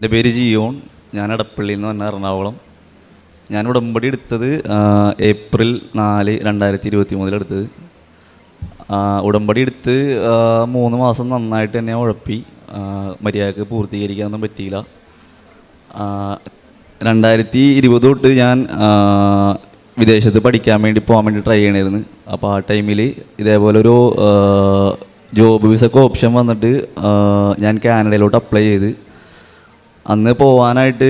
എന്റെ പേര് ജിയോൺ. ഞാൻ എടപ്പള്ളിയിൽ നിന്ന് വന്ന എറണാകുളം. ഞാൻ ഉടമ്പടി എടുത്തത് ഏപ്രിൽ നാല് രണ്ടായിരത്തി ഇരുപത്തി മൂന്നിലെടുത്തത് ഉടമ്പടി എടുത്ത് മൂന്ന് മാസം നന്നായിട്ട് തന്നെ ഉഴപ്പി. മര്യാദയ്ക്ക് പൂർത്തീകരിക്കാനൊന്നും പറ്റിയില്ല. രണ്ടായിരത്തി ഇരുപത് തൊട്ട് ഞാൻ വിദേശത്ത് പഠിക്കാൻ വേണ്ടി പോകാൻ വേണ്ടി ട്രൈ ചെയ്യണമായിരുന്നു അപ്പോൾ ആ ടൈമിൽ ഇതേപോലെ ഒരു ജോബ് വിസക്ക് ഓപ്ഷൻ വന്നിട്ട് ഞാൻ കാനഡയിലോട്ട് അപ്ലൈ ചെയ്ത്. അന്ന് പോവാനായിട്ട്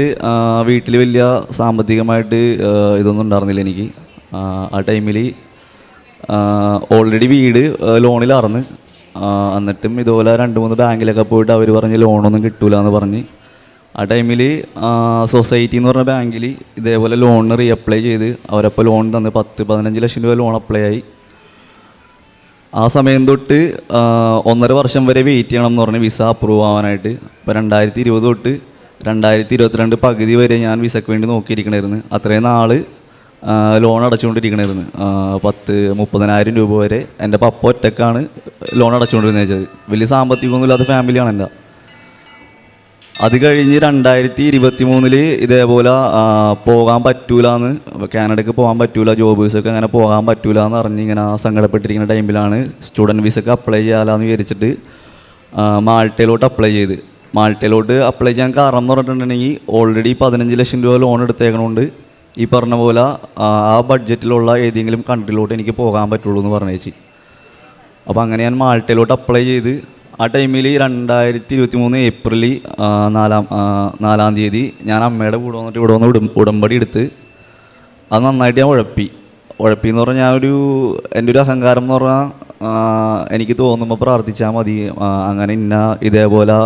വീട്ടിൽ വലിയ സാമ്പത്തികമായിട്ട് ഇതൊന്നും ഉണ്ടായിരുന്നില്ല എനിക്ക്. ആ, ടൈമിൽ ഓൾറെഡി വീട് ലോണിലാർന്ന് എന്നിട്ടും ഇതുപോലെ രണ്ട് മൂന്ന് ബാങ്കിലൊക്കെ പോയിട്ട് അവർ പറഞ്ഞ് ലോണൊന്നും കിട്ടൂല എന്ന് പറഞ്ഞ്. ആ ടൈമിൽ സൊസൈറ്റി എന്ന് പറഞ്ഞ ബാങ്കിൽ ഇതേപോലെ ലോണിന് റീഅപ്ലൈ ചെയ്ത് അവരപ്പോൾ ലോൺ തന്ന് പത്ത് പതിനഞ്ച് ലക്ഷം രൂപ ലോൺ അപ്ലൈ ആയി. ആ സമയം തൊട്ട് ഒന്നര വർഷം വരെ വെയിറ്റ് ചെയ്യണം എന്ന് പറഞ്ഞ് വിസ അപ്രൂവ് ആവാനായിട്ട്. ഇപ്പോൾ രണ്ടായിരത്തി ഇരുപത് തൊട്ട് രണ്ടായിരത്തി ഇരുപത്തിരണ്ട് പകുതി വരെ ഞാൻ വിസക്ക് വേണ്ടി നോക്കിയിരിക്കണമായിരുന്നു അത്രയും നാൾ ലോൺ അടച്ചുകൊണ്ടിരിക്കണമായിരുന്നു പത്ത് മുപ്പതിനായിരം രൂപ വരെ എന്റെ പപ്പ ഒറ്റക്കാണ് ലോൺ അടച്ചുകൊണ്ടിരുന്നത് വെച്ചത്. വലിയ സാമ്പത്തികമൊന്നും ഇല്ലാത്ത ഫാമിലിയാണ് എന്റെ. അത് കഴിഞ്ഞ് രണ്ടായിരത്തി ഇരുപത്തി മൂന്നിൽ ഇതേപോലെ പോകാൻ പറ്റൂല എന്ന് കാനഡയ്ക്ക് പോകാൻ പറ്റൂല ജോബ് വിസക്ക് അങ്ങനെ പോകാൻ പറ്റൂല എന്ന് അറിഞ്ഞ് ഇങ്ങനെ സങ്കടപ്പെട്ടിരിക്കുന്ന ടൈമിലാണ് സ്റ്റുഡന്റ് വിസക്ക് അപ്ലൈ ചെയ്യാമെന്ന് വിചാരിച്ചിട്ട് മാൾട്ടയിലോട്ട് അപ്ലൈ ചെയ്ത്. മാൾട്ടയിലോട്ട് അപ്ലൈ ചെയ്യാൻ കാരണം എന്ന് പറഞ്ഞിട്ടുണ്ടെങ്കിൽ ഓൾറെഡി പതിനഞ്ച് ലക്ഷം രൂപ ലോൺ എടുത്തേക്കണോണ്ട്. ഈ പറഞ്ഞ പോലെ ആ, ബഡ്ജറ്റിലുള്ള ഏതെങ്കിലും കൺട്രിയിലോട്ട് എനിക്ക് പോകാൻ പറ്റുള്ളൂ എന്ന് പറഞ്ഞേച്ചി. അപ്പോൾ അങ്ങനെ ഞാൻ മാൾട്ടയിലോട്ട് അപ്ലൈ ചെയ്ത് ആ ടൈമിൽ രണ്ടായിരത്തി ഇരുപത്തി മൂന്ന് ഏപ്രിൽ നാലാം നാലാം തീയതി ഞാൻ അമ്മയുടെ കൂടെ വന്നിട്ട് ഇവിടെ വന്ന് ഉടം ഉടമ്പടി എടുത്ത് അത് നന്നായിട്ട് ഞാൻ ഉഴപ്പി. ഉഴപ്പി എന്ന് പറഞ്ഞാൽ ഒരു എന്റെ ഒരു അഹങ്കാരം എന്ന് പറഞ്ഞാൽ എനിക്ക് തോന്നുമ്പോൾ പ്രാർത്ഥിച്ചാൽ മതി. അങ്ങനെ ഇന്ന ഇതേപോലെ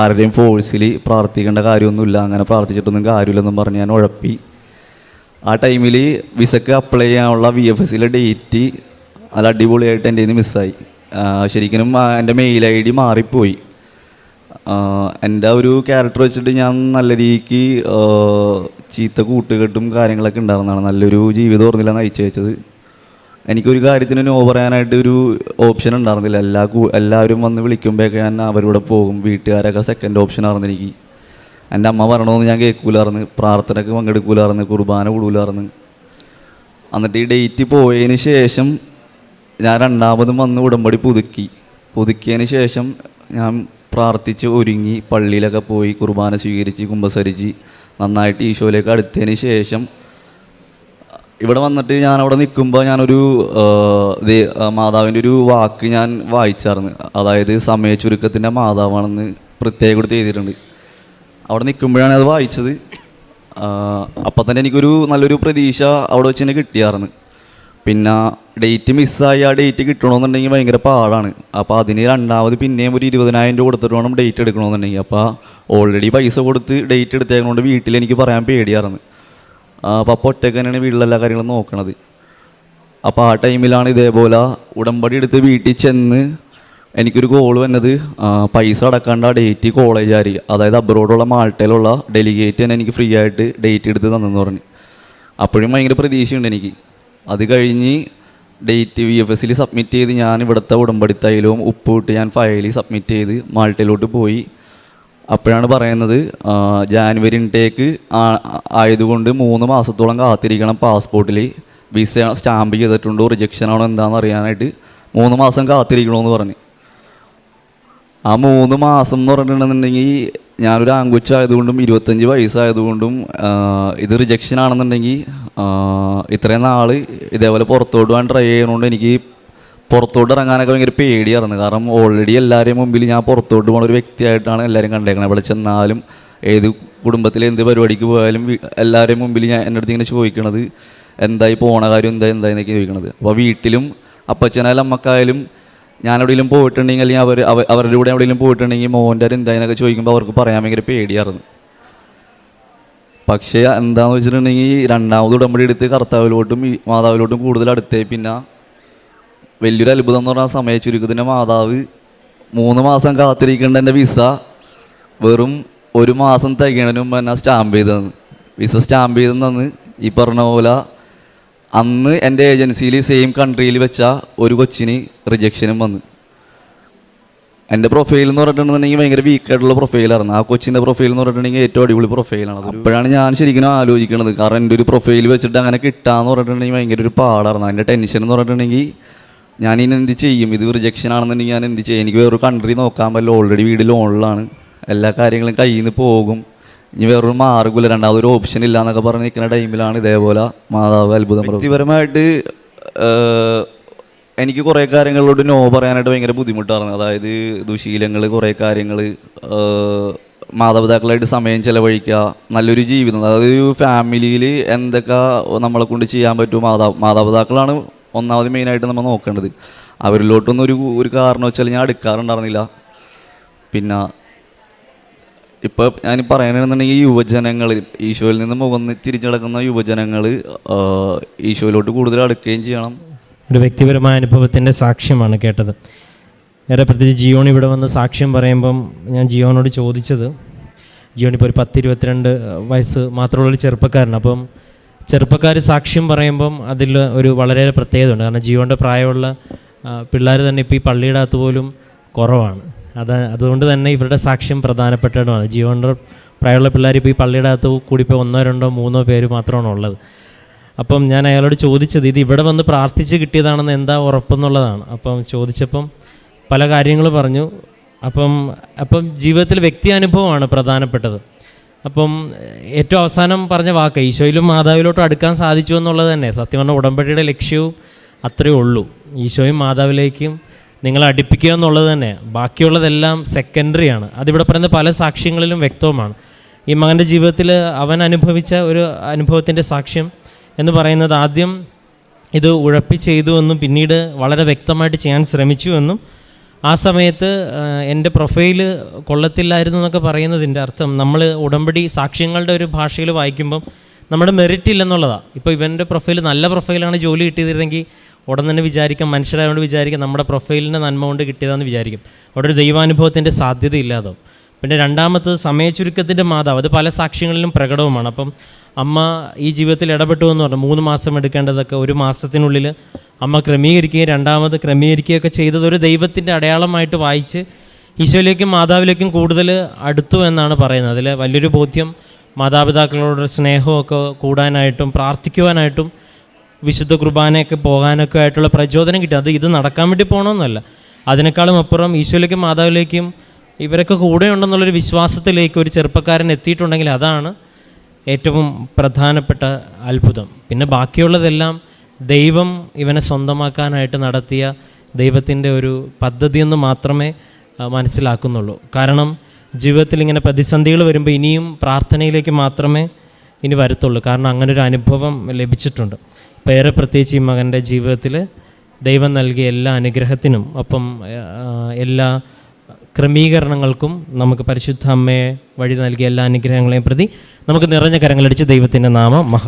ആരുടെയും ഫോഴ്സിൽ പ്രാർത്ഥിക്കേണ്ട കാര്യമൊന്നുമില്ല. അങ്ങനെ പ്രാർത്ഥിച്ചിട്ടൊന്നും കാര്യമില്ലെന്നും പറഞ്ഞ് ഞാൻ ഉഴപ്പി. ആ ടൈമിൽ വിസക്ക് അപ്ലൈ ചെയ്യാനുള്ള വി എഫ് എസിലെ ഡേറ്റ് നല്ല അടിപൊളിയായിട്ട് എന്റെ നിന്ന് മിസ്സായി ശരിക്കും എന്റെ മെയിൽ ഐ ഡി മാറിപ്പോയി. എന്റെ ഒരു ക്യാരക്ടർ വെച്ചിട്ട് ഞാൻ നല്ല രീതിക്ക് ചീത്ത കൂട്ടുകെട്ടും കാര്യങ്ങളൊക്കെ ഉണ്ടായിരുന്നതാണ്. നല്ലൊരു ജീവിതം ഓർന്നില്ല നയിച്ചു വെച്ചത് എനിക്കൊരു കാര്യത്തിന് നോ പറയാനായിട്ട് ഒരു ഓപ്ഷൻ ഉണ്ടായിരുന്നില്ല. എല്ലാ എല്ലാവരും വന്ന് വിളിക്കുമ്പോഴൊക്കെ ഞാൻ അവരുടെ പോകും. വീട്ടുകാരൊക്കെ സെക്കൻഡ് ഓപ്ഷൻ ആയിരുന്നു എനിക്ക്. എന്റെ അമ്മ പറയണമെന്ന് ഞാൻ കേൾക്കൂലായിരുന്നു. പ്രാർത്ഥനയ്ക്ക് പങ്കെടുക്കൂലായിരുന്നു. കുർബാന കൂടൂലായിരുന്നു. എന്നിട്ട് ഈ ഡേറ്റ് പോയതിന് ശേഷം ഞാൻ രണ്ടാമതും വന്ന് ഉടമ്പടി പുതുക്കി. പുതുക്കിയതിന് ശേഷം ഞാൻ പ്രാർത്ഥിച്ച് ഒരുങ്ങി പള്ളിയിലൊക്കെ പോയി കുർബാന സ്വീകരിച്ച് കുമ്പസരിച്ച് നന്നായിട്ട് ഈശോയിലേക്ക് അടുത്തതിന് ശേഷം ഇവിടെ വന്നിട്ട് ഞാൻ അവിടെ നിൽക്കുമ്പോൾ ഞാനൊരു മാതാവിന്റെ ഒരു വാക്ക് ഞാൻ വായിച്ചായിരുന്നു അതായത് സമയ ചുരുക്കത്തിന്റെ മാതാവാണെന്ന് പ്രത്യേകം കൊടുത്ത് എഴുതിയിട്ടുണ്ട്. അവിടെ നിൽക്കുമ്പോഴാണ് അത് വായിച്ചത്. അപ്പം തന്നെ എനിക്കൊരു നല്ലൊരു പ്രതീക്ഷ അവിടെ വെച്ച് തന്നെ കിട്ടിയായിരുന്നു പിന്നെ ഡേറ്റ് മിസ്സായി ആ ഡേറ്റ് കിട്ടണമെന്നുണ്ടെങ്കിൽ ഭയങ്കര പാടാണ്. അപ്പോൾ അതിന് രണ്ടാമത് പിന്നെയും ഒരു ഇരുപതിനായിരം രൂപ കൊടുത്തിട്ട് വേണം ഡേറ്റ് എടുക്കണമെന്നുണ്ടെങ്കിൽ. അപ്പോൾ ഓൾറെഡി പൈസ കൊടുത്ത് ഡേറ്റ് എടുത്തേക്കുന്നതുകൊണ്ട് വീട്ടിൽ എനിക്ക് പറയാൻ പേടിയായിരുന്നു അപ്പോൾ ഒറ്റയ്ക്ക് തന്നെയാണ് വീട്ടിലെല്ലാ കാര്യങ്ങളും നോക്കണത്. അപ്പോൾ ആ ടൈമിലാണ് ഇതേപോലെ ഉടമ്പടി എടുത്ത് വീട്ടിൽ ചെന്ന് എനിക്കൊരു കോൾ വന്നത്. പൈസ അടക്കാണ്ട് ആ ഡേറ്റ് കോളേജുകാർ അതായത് അബ്രോഡുള്ള മാൾട്ടയിലുള്ള ഡെലിഗേറ്റ് തന്നെ എനിക്ക് ഫ്രീ ആയിട്ട് ഡേറ്റ് എടുത്ത് തന്നെന്ന് പറഞ്ഞു. അപ്പോഴും ഭയങ്കര പ്രതീക്ഷയുണ്ട് എനിക്ക്. അത് കഴിഞ്ഞ് ഡേറ്റ് വി എഫ് എസിൽ സബ്മിറ്റ് ചെയ്ത് ഞാൻ ഇവിടുത്തെ ഉടമ്പടി തൈലവും ഉപ്പ് ഇട്ട് ഞാൻ ഫയലിൽ സബ്മിറ്റ് ചെയ്ത് മാൾട്ടയിലോട്ട് പോയി. അപ്പോഴാണ് പറയുന്നത് ജാനുവരി ഇൻടേക്ക് ആയതുകൊണ്ട് മൂന്ന് മാസത്തോളം കാത്തിരിക്കണം പാസ്പോർട്ടിൽ വിസ സ്റ്റാമ്പ് ചെയ്തിട്ടുണ്ടോ റിജക്ഷൻ ആണോ എന്താണെന്ന് അറിയാനായിട്ട് മൂന്ന് മാസം കാത്തിരിക്കണമെന്ന് പറഞ്ഞു. ആ മൂന്ന് മാസം എന്ന് പറഞ്ഞിട്ടുണ്ടെന്നുണ്ടെങ്കിൽ ഞാനൊരു ആങ്കുച്ചായതുകൊണ്ടും ഇരുപത്തഞ്ച് വയസ്സായതുകൊണ്ടും ഇത് റിജക്ഷൻ ആണെന്നുണ്ടെങ്കിൽ ഇത്രയും നാൾ ഇതേപോലെ പുറത്തോട്ട് പോകാൻ ട്രൈ ചെയ്യണോണ്ട് എനിക്ക് പുറത്തോട്ട് ഇറങ്ങാനൊക്കെ ഭയങ്കര പേടിയായിരുന്നു. കാരണം ഓൾറെഡി എല്ലാവരെയും മുമ്പിൽ ഞാൻ പുറത്തോട്ട് പോകുന്ന ഒരു വ്യക്തിയായിട്ടാണ് എല്ലാവരും കണ്ടേക്കുന്നത് ഇവിടെ ചെന്നാലും ഏത് കുടുംബത്തിലെ എന്ത് പരിപാടിക്ക് പോയാലും എല്ലാവരെയും മുമ്പിൽ ഞാൻ എന്റെ അടുത്ത് ഇങ്ങനെ ചോദിക്കണത് എന്തായി പോണ കാര്യം എന്താ എന്തായി എന്നൊക്കെ ചോദിക്കണത്. അപ്പോൾ വീട്ടിലും അപ്പച്ചനായാലും അമ്മക്കായാലും ഞാൻ എവിടെയെങ്കിലും പോയിട്ടുണ്ടെങ്കിൽ അല്ലെങ്കിൽ അവർ അവ- അവരുടെ കൂടെ എവിടെയെങ്കിലും പോയിട്ടുണ്ടെങ്കിൽ മോന്റെ എന്തായെന്നൊക്കെ ചോദിക്കുമ്പോൾ അവർക്ക് പറയാൻ ഭയങ്കര പേടിയായിരുന്നു. പക്ഷേ എന്താണെന്ന് വെച്ചിട്ടുണ്ടെങ്കിൽ രണ്ടാമത് ഉടമ്പടി എടുത്ത് കർത്താവിലോട്ടും മാതാവിലോട്ടും കൂടുതൽ അടുത്തേ പിന്നെ വലിയൊരു അത്ഭുതം എന്ന് പറഞ്ഞാൽ സമയ ചുരുക്കത്തിന്റെ മാതാവ് മൂന്ന് മാസം കാത്തിരിക്കേണ്ട എന്റെ വിസ വെറും ഒരു മാസം തികയണതിന് മുമ്പ് എന്നെ സ്റ്റാമ്പ് ചെയ്ത് തന്നു വിസ സ്റ്റാമ്പ് ചെയ്ത് തന്ന് ഈ പറഞ്ഞ പോലെ അന്ന് എന്റെ ഏജൻസിയിൽ സെയിം കൺട്രിയിൽ വെച്ച ഒരു കൊച്ചിന് റിജക്ഷനും വന്നു. എന്റെ പ്രൊഫൈൽ എന്ന് പറഞ്ഞിട്ടുണ്ടെങ്കിൽ ഭയങ്കര വീക്കായിട്ടുള്ള പ്രൊഫൈലായിരുന്നു ആ കൊച്ചിന്റെ പ്രൊഫൈൽ എന്ന് പറഞ്ഞിട്ടുണ്ടെങ്കിൽ ഏറ്റവും അടിപൊളി പ്രൊഫൈലാണ് അപ്പോഴാണ് ഞാൻ ശരിക്കും ആലോചിക്കുന്നത് കാരണം എന്റെ ഒരു പ്രൊഫൈൽ വെച്ചിട്ട് അങ്ങനെ കിട്ടാന്ന് പറഞ്ഞിട്ടുണ്ടെങ്കിൽ ഭയങ്കര ഒരു പാടായിരുന്നു. അതിന്റെ ടെൻഷൻ എന്ന് പറഞ്ഞിട്ടുണ്ടെങ്കിൽ ഞാൻ ഇനി എന്ത് ചെയ്യും? ഇത് റിജക്ഷൻ ആണെന്നുണ്ടെങ്കിൽ ഞാൻ എന്ത് ചെയ്യും? എനിക്ക് വേറൊരു കൺട്രി നോക്കാൻ പറ്റില്ല. ഓൾറെഡി വീട് ലോണിലാണ് എല്ലാ കാര്യങ്ങളും കയ്യിൽ നിന്ന് പോകും. ഇനി വേറൊരു മാർഗമില്ല രണ്ടാമതൊരു ഓപ്ഷൻ ഇല്ല എന്നൊക്കെ പറഞ്ഞ് നിൽക്കുന്ന ടൈമിലാണ് ഇതേപോലെ മാതാവ് അത്ഭുതം വ്യക്തിപരമായിട്ട് എനിക്ക് കുറേ കാര്യങ്ങളോട് നോ പറയാനായിട്ട് ഭയങ്കര ബുദ്ധിമുട്ടായിരുന്നു. അതായത് ദുശീലങ്ങൾ കുറേ കാര്യങ്ങൾ മാതാപിതാക്കളായിട്ട് സമയം ചിലവഴിക്കുക നല്ലൊരു ജീവിതം. അതായത് ഫാമിലിയിൽ എന്തൊക്കെ നമ്മളെ കൊണ്ട് ചെയ്യാൻ പറ്റും? മാതാ മാതാപിതാക്കളാണ് ഒന്നാമത് മെയിനായിട്ട് നമ്മൾ നോക്കേണ്ടത്. അവരിലോട്ടൊന്നും ഒരു ഒരു കാരണം വെച്ചാൽ ഞാൻ എടുക്കാറുണ്ടായിരുന്നില്ല. പിന്നെ ഇപ്പോൾ ഞാൻ പറയണെന്നുണ്ടെങ്കിൽ യുവജനങ്ങൾ ഈശോയിൽ നിന്ന് മുഖം തിരിഞ്ഞടക്കുന്ന യുവജനങ്ങൾ ഈശോയിലോട്ട് കൂടുതൽ അടുക്കുകയും ചെയ്യണം. ഒരു വ്യക്തിപരമായ അനുഭവത്തിന്റെ സാക്ഷ്യമാണ് കേട്ടത്. വേറെ പ്രത്യേകിച്ച് ജിയോൺ ഇവിടെ വന്ന് സാക്ഷ്യം പറയുമ്പം ഞാൻ ജിയോനോട് ചോദിച്ചത്. ജിയോൺ ഇപ്പോൾ ഒരു പത്ത് ഇരുപത്തിരണ്ട് വയസ്സ് മാത്രമുള്ള ചെറുപ്പക്കാരൻ അപ്പം ചെറുപ്പക്കാർ സാക്ഷ്യം പറയുമ്പം അതിൽ ഒരു വളരെ പ്രത്യേകത ഉണ്ട് കാരണം ജീവന്റെ പ്രായമുള്ള പിള്ളേർ തന്നെ ഇപ്പോൾ ഈ പള്ളിയുടെ അകത്ത് പോലും കുറവാണ്. അത് അതുകൊണ്ട് തന്നെ ഇവരുടെ സാക്ഷ്യം പ്രധാനപ്പെട്ടതാണ് ജീവന്റെ പ്രായമുള്ള പിള്ളേർ ഇപ്പോൾ ഈ പള്ളിയുടെ അകത്ത് കൂടി ഇപ്പോൾ ഒന്നോ രണ്ടോ മൂന്നോ പേര് മാത്രമാണ് ഉള്ളത്. അപ്പം ഞാൻ അയാളോട് ചോദിച്ചത് ഇത് ഇവിടെ വന്ന് പ്രാർത്ഥിച്ച് കിട്ടിയതാണെന്ന് എന്താ ഉറപ്പെന്നുള്ളതാണ്? അപ്പം ചോദിച്ചപ്പം പല കാര്യങ്ങൾ പറഞ്ഞു. അപ്പം അപ്പം ജീവിതത്തിൽ വ്യക്തി അനുഭവമാണ് പ്രധാനപ്പെട്ടത്. അപ്പം ഏറ്റവും അവസാനം പറഞ്ഞ വാക്ക് ഈശോയിലും മാതാവിലോട്ടും അടുക്കാൻ സാധിച്ചു എന്നുള്ളത് തന്നെ. സത്യം പറഞ്ഞ ഉടമ്പടിയുടെ ലക്ഷ്യവും അത്രയേ ഉള്ളൂ. ഈശോയും മാതാവിലേക്കും നിങ്ങളെ അടുപ്പിക്കുക എന്നുള്ളത് തന്നെ. ബാക്കിയുള്ളതെല്ലാം സെക്കൻഡറിയാണ് അതിവിടെ പറയുന്ന പല സാക്ഷ്യങ്ങളിലും വ്യക്തവുമാണ്. ഈ മകന്റെ ജീവിതത്തിൽ അവൻ അനുഭവിച്ച ഒരു അനുഭവത്തിന്റെ സാക്ഷ്യം എന്ന് പറയുന്നത് ആദ്യം ഇത് ഉഴപ്പി ചെയ്തു എന്നും പിന്നീട് വളരെ വ്യക്തമായിട്ട് ചെയ്യാൻ ശ്രമിച്ചു എന്നും ആ സമയത്ത് എന്റെ പ്രൊഫൈൽ കൊള്ളത്തില്ലായിരുന്നു എന്നൊക്കെ പറയുന്നതിന്റെ അർത്ഥം നമ്മൾ ഉടമ്പടി സാക്ഷ്യങ്ങളുടെ ഒരു ഭാഷയിൽ വായിക്കുമ്പം നമ്മുടെ മെറിറ്റ് ഇല്ലെന്നുള്ളതാണ് ഇപ്പോൾ ഇവന്റെ പ്രൊഫൈൽ നല്ല പ്രൊഫൈലാണ് ജോലി കിട്ടിയിരുന്നെങ്കിൽ ഉടൻ തന്നെ വിചാരിക്കാം മനുഷ്യരായതുകൊണ്ട് വിചാരിക്കാം നമ്മുടെ പ്രൊഫൈലിന്റെ നന്മ കൊണ്ട് കിട്ടിയതാണെന്ന് വിചാരിക്കും. അവിടെ ഒരു ദൈവാനുഭവത്തിന്റെ സാധ്യത ഇല്ലാതാവും പിന്നെ രണ്ടാമത്തത് സമയചുരുക്കത്തിന്റെ മാതാവ്. അത് പല സാക്ഷ്യങ്ങളിലും പ്രകടവുമാണ്. അപ്പം അമ്മ ഈ ജീവിതത്തിൽ ഇടപെട്ടു എന്ന് പറഞ്ഞു. മൂന്ന് മാസം എടുക്കേണ്ടതൊക്കെ ഒരു മാസത്തിനുള്ളിൽ അമ്മ ക്രമീകരിക്കുകയും രണ്ടാമത് ക്രമീകരിക്കുകയൊക്കെ ചെയ്തത് ഒരു ദൈവത്തിന്റെ അടയാളമായിട്ട് വായിച്ച് ഈശോയിലേക്കും മാതാവിലേക്കും കൂടുതൽ അടുത്തു എന്നാണ് പറയുന്നത്. അതിൽ വലിയൊരു ബോധ്യം മാതാപിതാക്കളോട് സ്നേഹമൊക്കെ കൂടാനായിട്ടും പ്രാർത്ഥിക്കുവാനായിട്ടും വിശുദ്ധ കുർബാനയൊക്കെ പോകാനൊക്കെ ആയിട്ടുള്ള പ്രചോദനം കിട്ടും. അത് ഇത് നടക്കാൻ വേണ്ടി പോകണമെന്നല്ല. അതിനേക്കാളും അപ്പുറം ഈശോയിലേക്കും മാതാവിലേക്കും ഇവരൊക്കെ കൂടെ ഉണ്ടെന്നുള്ളൊരു വിശ്വാസത്തിലേക്ക് ഒരു ചെറുപ്പക്കാരൻ എത്തിയിട്ടുണ്ടെങ്കിൽ അതാണ് ഏറ്റവും പ്രധാനപ്പെട്ട അത്ഭുതം. പിന്നെ ബാക്കിയുള്ളതെല്ലാം ദൈവം ഇവനെ സ്വന്തമാക്കാനായിട്ട് നടത്തിയ ദൈവത്തിന്റെ ഒരു പദ്ധതി എന്ന് മാത്രമേ മനസ്സിലാക്കുന്നുള്ളൂ. കാരണം ജീവിതത്തിൽ ഇങ്ങനെ പ്രതിസന്ധികൾ വരുമ്പോൾ ഇനിയും പ്രാർത്ഥനയിലേക്ക് മാത്രമേ ഇനി വരത്തുള്ളൂ. കാരണം അങ്ങനെ ഒരു അനുഭവം ലഭിച്ചിട്ടുണ്ട്. പേരെ പ്രത്യേകിച്ച് ഈ മകന്റെ ജീവിതത്തിൽ ദൈവം നൽകിയ എല്ലാ അനുഗ്രഹത്തിനും ഒപ്പം എല്ലാ ക്രമീകരണങ്ങൾക്കും നമുക്ക് പരിശുദ്ധ അമ്മയെ വഴി നൽകിയ എല്ലാ അനുഗ്രഹങ്ങളെയും പ്രതി നമുക്ക് നിറഞ്ഞ കരങ്ങളടിച്ച് ദൈവത്തിന്റെ നാമം മഹ